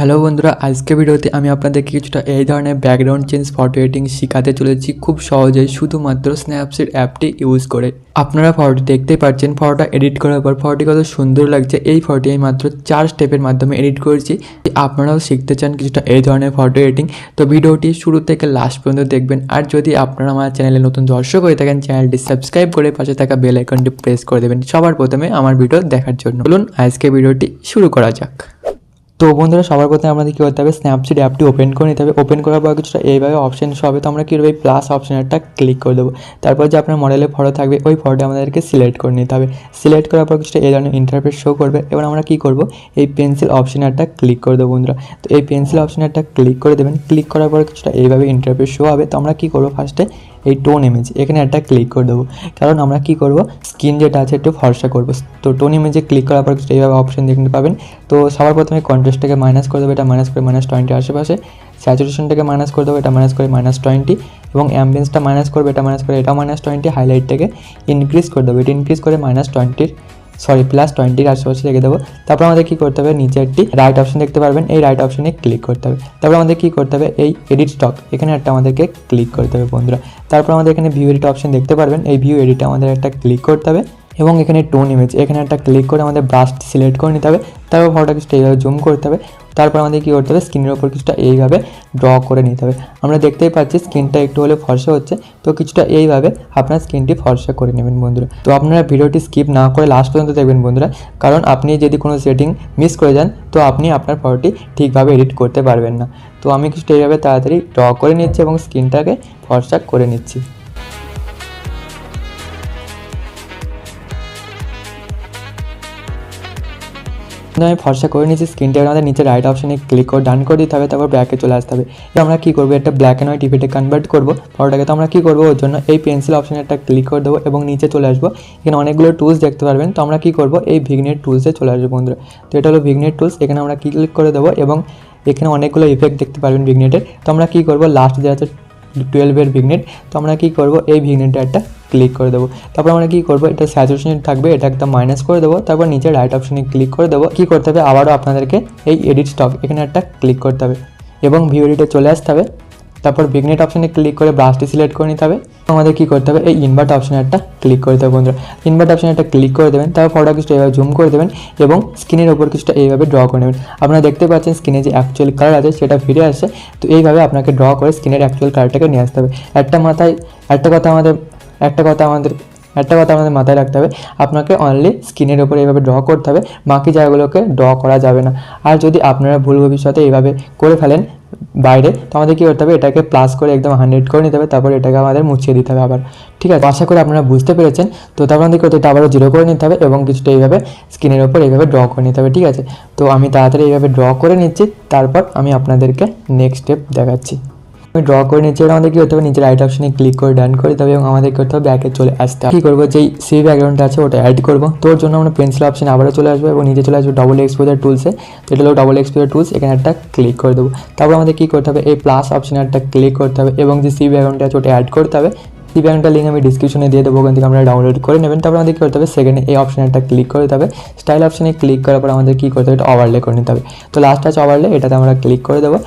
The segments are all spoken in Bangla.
হ্যালো বন্ধুরা আজকে ভিডিওতে আমি আপনাদেরকে কিছুটা এই ধরনের ব্যাকগ্রাউন্ড চেঞ্জ ফটো এডিটিং শেখাতে চলেছি খুব সহজেই শুধুমাত্র স্ন্যাপসিট অ্যাপটি ইউজ করে। আপনারা ফটোটি দেখতেই পাচ্ছেন ফটোটা এডিট করার পর ফটোটি কত সুন্দর লাগছে। এই ফটোটি আমি মাত্র চার স্টেপের মাধ্যমে এডিট করেছি। আপনারাও শিখতে চান কিছুটা এই ধরনের ফটো এডিটিং তো ভিডিওটি শুরু থেকে লাস্ট পর্যন্ত দেখবেন। আর যদি আপনারা আমার চ্যানেলে নতুন দর্শক হয়ে থাকেন চ্যানেলটি সাবস্ক্রাইব করে পাশে থাকা বেল আইকনটি প্রেস করে দেবেন। সবার প্রথমে আমার ভিডিও দেখার জন্য। বলুন আজকে ভিডিওটি শুরু করা যাক। তো বন্ধুরা, সবার প্রথমে আমাদের কী করতে হবে? স্ন্যাপচিট অ্যাপটি ওপেন করে নিতে হবে। ওপেন করার পর কিছুটা এইভাবে অপশন হবে। তো আমরা কী করব? এই প্লাস অপশানটা ক্লিক করে দেবো। তারপর যে আপনার মডেলের ফটো থাকবে, ওই ফটোটা আমাদেরকে সিলেক্ট করে নিতে হবে। সিলেক্ট করার পর কিছুটা এই ধরনের ইন্টারফেস শো করবে। এবার আমরা কী করব? এই পেন্সিল অপশানটা ক্লিক করে দেবো বন্ধুরা। তো এই পেন্সিল অপশানটা ক্লিক করে দেবেন। ক্লিক করার পর কিছুটা এইভাবে ইন্টারফেস শো হবে। তো আমরা কী করব? ফার্স্টে এই টোন ইমেজ এখানে একটা ক্লিক করে দেবো। কারণ আমরা কি করব? স্কিন যেটা আছে একটু ফর্সা করব। তো টোন ইমেজে ক্লিক করার পর এইভাবে অপশন দেখতে পাবেন। তো সবার প্রথমে কন্ট্রাস্টটাকে মাইনাস করে দেবো। এটা মাইনাস করে মাইনাস টোয়েন্টি আশেপাশে। স্যাচুরেশনটাকে মাইনাস করে দেবো। এটা মাইনাস করে মাইনাস টোয়েন্টি এবং অ্যাম্বিয়েন্সটা মাইনাস করবে। এটা মাইনাস করে এটা মাইনাস টোয়েন্টি হাইলাইটটাকে ইনক্রিজ করে দেবো। এটা ইনক্রিজ করে মাইনাস টোয়েন্টির সরি প্লাস টোয়েন্টির আশেপাশে রেখে দেবো। তারপর আমাদের কী করতে হবে? নিচে একটি রাইট অপশন দেখতে পারবেন। এই রাইট অপশনে ক্লিক করতে হবে। তারপর আমাদের কী করতে হবে? এই এডিট স্টক এখানে একটা আমাদেরকে ক্লিক করতে হবে, বন্ধুরা। তারপর আমাদের এখানে ভিউ এডিট অপশন দেখতে পারবেন। এই ভিউ এডিটে আমাদের একটা ক্লিক করতে হবে। এবং এখানে টোন ইমেজ এখানে একটা ক্লিক করে আমাদের ব্রাশটি সিলেক্ট করে নিতে হবে, তারপর ফটোটা কিছুটা এইভাবে জুম করতে হবে, তারপর আমাদের কী করতে হবে স্ক্রিনের ওপর কিছুটা এইভাবে ড্র করে নিতে হবে। আমরা দেখতেই পাচ্ছি স্কিনটা একটু হলে ফর্সা হচ্ছে, তো কিছুটা এইভাবে আপনার স্কিনটি ফর্সা করে নেবেন বন্ধুরা। তো আপনারা ভিডিওটি স্কিপ না করে লাস্ট পর্যন্ত দেখবেন বন্ধুরা, কারণ আপনি যদি কোনো সেটিং মিস করে যান, তো আপনি আপনার ফটোটি ঠিকভাবে এডিট করতে পারবেন না। তো আমি কিছুটা এইভাবে তাড়াতাড়ি ড্র করে নিচ্ছি এবং স্কিনটাকে ফর্সা করে নিচ্ছি। আমি ফর্সা করে নিয়েছি স্ক্রিনটা আমাদের নিচে রাইট অপশনে ক্লিক করে ডান করে দিতে হবে, তারপর ব্যাকে চলে আসতে হবে। আমরা কী করব? একটা ব্ল্যাক অ্যান্ড হোয়াইট টিভিতে কনভার্ট করব। ফটোটাকে তো আমরা কী করব? ওর জন্য এই পেন্সিল অপশনে একটা ক্লিক করে দেবো এবং নিচে চলে আসব। এখানে অনেকগুলো টুলস দেখতে পারবেন। তো আমরা কী করব? এই ভিগনেট টুলসে চলে আসব বন্ধুরা। তো এটা হলো ভিগনেট টুলস এখানে আমরা ক্লিক করে দেবো? এবং এখানে অনেকগুলো ইফেক্ট দেখতে পারবেন ভিগনেটের তো। আমরা কী করব? লাস্ট যে আছে টুয়েলভের ভিগনেট তো আমরা কী করব? এই ভিগনেটটা একটা ক্লিক করে দেবো। তারপর আমরা কী করব? এটা স্যাচুরেশন থাকবে, এটা একটা মাইনাস করে দেবো। তারপর নিচে রাইট অপশানে ক্লিক করে দেবো। কী করতে হবে? আবারও আপনাদেরকে এই এডিট স্টক এখানে একটা ক্লিক করতে হবে। এবং ভিউ এডিটে চলে আসতে হবে। তারপর ভিগনেট অপশানে ক্লিক করে ব্রাশটি সিলেক্ট করে নিতে হবে। আমাদের কী করতে হবে? এই ইনভার্ট অপশনে একটা ক্লিক করতে হবে বন্ধুরা। ইনভার্ট অপশনে একটা ক্লিক করে দেবেন, তারপর ফটোটা কিছুটা এইভাবে জুম করে দেবেন এবং স্ক্রিনের ওপর কিছুটা এইভাবে ড্র করে নেবেন। আপনারা দেখতে পাচ্ছেন স্ক্রিনে যে অ্যাকচুয়াল কালার আছে, সেটা ফিরে আসে তো এইভাবে আপনাকে ড্র করে স্ক্রিনের অ্যাকচুয়াল কালারটাকে নিয়ে আসতে হবে। একটা মাথায়, একটা কথা আমাদের, একটা কথা আমাদের, একটা কথা আমাদের মাথায় রাখতে হবে। আপনাকে অনলি স্ক্রিনের ওপর এইভাবে ড্র করতে হবে। বাকি জায়গাগুলোকে ড্র করা যাবে না। আর যদি আপনারা ভুল ভবিষ্যতে এইভাবে করে ফেলেন বাইরে। তো আমাদের কী করতে হবে? এটাকে প্লাস করে একদম হান্ড্রেড করে নিতে হবে, তারপর এটাকে আমাদের মুছিয়ে দিতে হবে আবার। ঠিক আছে? আশা করি আপনারা বুঝতে পেরেছেন। তো তারপর আমাদের করতে আবারও জিরো করে নিতে হবে এবং কিছুটা এইভাবে স্ক্রিনের ওপর এইভাবে ড্র করে নিতে হবে, ঠিক আছে? তো আমি তাড়াতাড়ি এইভাবে ড্র করে নিচ্ছি, তারপর আমি আপনাদেরকে নেক্সট স্টেপ দেখাচ্ছি। আমি ড্র করে নিচ্ছি এবার আমাদের কী করতে হবে? নিচে রাইট অপশনে ক্লিক করে ডান করে দিতে হবে এবং আমাদের করতে হবে? ব্যাকে চলে আসতে কী করব? যেই সি ব্যাকগ্রাউন্ডটা আছে, ওটা অ্যাড করব। তোর জন্য আমরা পেন্সিল অপশনে আবারও চলে আসব এবং নিচে চলে আসব ডবল এক্সপোজার টুলসে এটা হলো ডবল এক্সপোজার টুলস এখানে একটা ক্লিক করে দেবো। তারপর আমাদের কী করতে হবে? এই প্লাস অপশনে একটা ক্লিক করতে হবে এবং যে সি ব্যাকগ্রাউন্ডটা আছে, ওটা অ্যাড করতে হবে। সি ব্যাকগ্রাউন্ডটা লিঙ্ক আমি ডিসক্রিপশনে দিয়ে দেবো, ওখান থেকে আমরা ডাউনলোড করে নেবেন। তারপর আমাদের কী করতে হবে? সেকেন্ডে এই অপশনে একটা ক্লিক করে দিতে হবে। স্টাইল অপশনে ক্লিক করার পর আমাদের কী করতে হবে? এটা ওভারলে করে নিতে হবে। তো লাস্ট আছে ওভারলে এটাতে আমরা ক্লিক করে দেবো।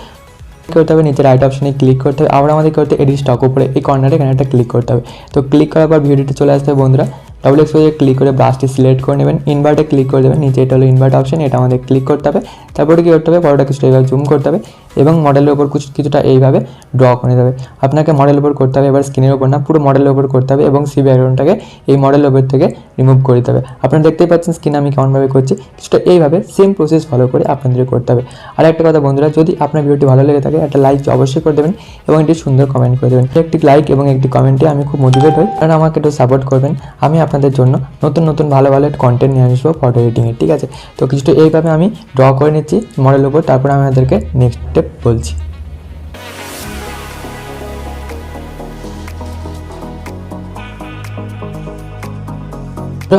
করতে হবে, নিচে রাইট অপশনে ক্লিক করতে হবে। আবার আমাদের করতে এডিট স্টক উপরে, এই কর্নারে এখানে একটা ক্লিক করতে হবে। তো ক্লিক করার পর ভিডিওটি চলে আসতে হবে বন্ধুরা। ডবল এক্সপোজে ক্লিক করে ব্রাশটি সিলেক্ট করে নেবেন ইনভার্টে ক্লিক করে দেবেন, নিচে এটা হলো ইনভার্ট অপশন এটা আমাদের ক্লিক করতে হবে, তারপরে কী করতে হবে, পরোটা কিছুটা এইভাবে জুম করতে হবে এবং মডেলের ওপর কিছু কিছুটা এইভাবে ড্র করে হবে আপনাকে মডেলের ওপর করতে হবে, এবার স্ক্রিনের ওপর না, পুরো মডেলের ওপর করতে হবে এবং সি ব্যাকগ্রাউন্ডটাকে এই মডেলের ওপর থেকে রিমুভ করে দিতে হবে। আপনারা দেখতেই পাচ্ছেন স্ক্রিন আমি কেমনভাবে করছি, কিছুটা এইভাবে সেম প্রসেস ফলো করে আপনাদের করতে হবে। আর একটা কথা বন্ধুরা, যদি আপনার ভিডিওটি ভালো লেগে থাকে, একটা লাইক অবশ্যই করে দেবেন এবং একটি সুন্দর কমেন্ট করে দেবেন। একটি লাইক এবং একটি কমেন্টে আমি খুব মোটিভেট হই, কারণ আমাকে একটু সাপোর্ট করবেন, আমি আপনাদের জন্য নতুন নতুন ভালো ভালো কন্টেন্ট নিয়ে আসব ফটো এডিটিংয়ের ঠিক আছে? তো কিছুটা এইভাবে আমি ড্র করে নিচ্ছি মডেলের উপর, তারপরে আমি আপনাদেরকে নেক্সট স্টেপ বলছি।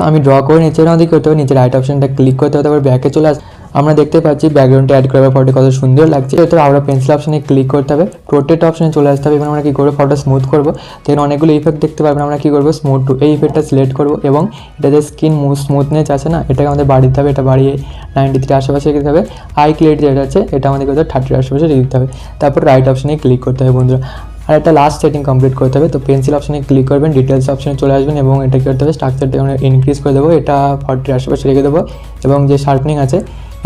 আমি ড্র করে নিচে দিকে করতে হবে নিচে রাইট অপশনটা ক্লিক করতে হবে, তারপর ব্যাকে চলে আস আমরা দেখতে পাচ্ছি ব্যাকগ্রাউন্ডে অ্যাড করার ফটো কত সুন্দর লাগছে। তো আমরা পেন্সিল অপশনে ক্লিক করতে হবে। প্রোটেক্ট অপশনে চলে আসতে হবে। এবং আমরা কী করব? ফটো স্মুথ করব। তো এখানে অনেকগুলো ইফেক্ট দেখতে পারবেন। আমরা কী করব? স্মুথ টু এই ইফেক্টটা সিলেক্ট করব এবং এটা যে স্কিন স্মুথনেস আছে না? এটাকে আমাদের বাড়িয়ে দিতে হবে। এটা বাড়িয়ে নাইনটি থ্রি আশেপাশে রেখে হবে। আই ক্লিয়ার যেটা আছে, এটা আমাদের করতে থার্টির আশেপাশে রেখে দিতে হবে। তারপর রাইট অপশনে ক্লিক করতে হবে বন্ধুরা। আর একটা লাস্ট সেটিং কমপ্লিট করতে হবে। তো পেন্সিল অপশনে ক্লিক করবেন ডিটেলস অপশনে চলে আসবেন এবং এটা কী করতে হবে? স্ট্রাকচারটা আমরা ইনক্রিজ করে দেবো। এটা ফর্টির আশেপাশে রেখে দেবো এবং যে শার্পনিং আছে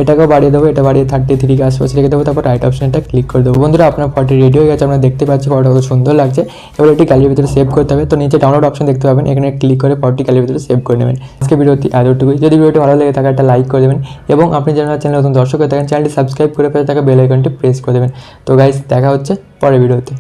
এটাকেও বাড়িয়ে দেবো, এটা বাড়িয়ে থার্টি থ্রি আশেপাশে রেখে দেবো, তারপর রাইট অপশনটা ক্লিক করে দেবো। বন্ধুরা, আপনার ফটো রেডি হয়ে গেছে আমরা দেখতে পাচ্ছি ফটো কত সুন্দর লাগছে। এবার এটি গ্যালারির ভিতরে সেভ করতে হবে। তো নিচে ডাউনলোড অপশন দেখতে পাবেন, এখানে ক্লিক করে ফটোটি গ্যালারির ভিতরে সেভ করে নেবেন। আজকে ভিডিওটি এতটুকুই। যদি ভিডিওটি ভালো লেগে থাকে, একটা লাইক করে দেবেন এবং আপনি যেন চ্যানেল নতুন দর্শক হয়ে থাকেন চ্যানেলটি সাবস্ক্রাইব করে পেয়ে থাকা বেল আইকনটি প্রেস করে দেবেন। তো গাইস দেখা হচ্ছে পরের ভিডিওতে।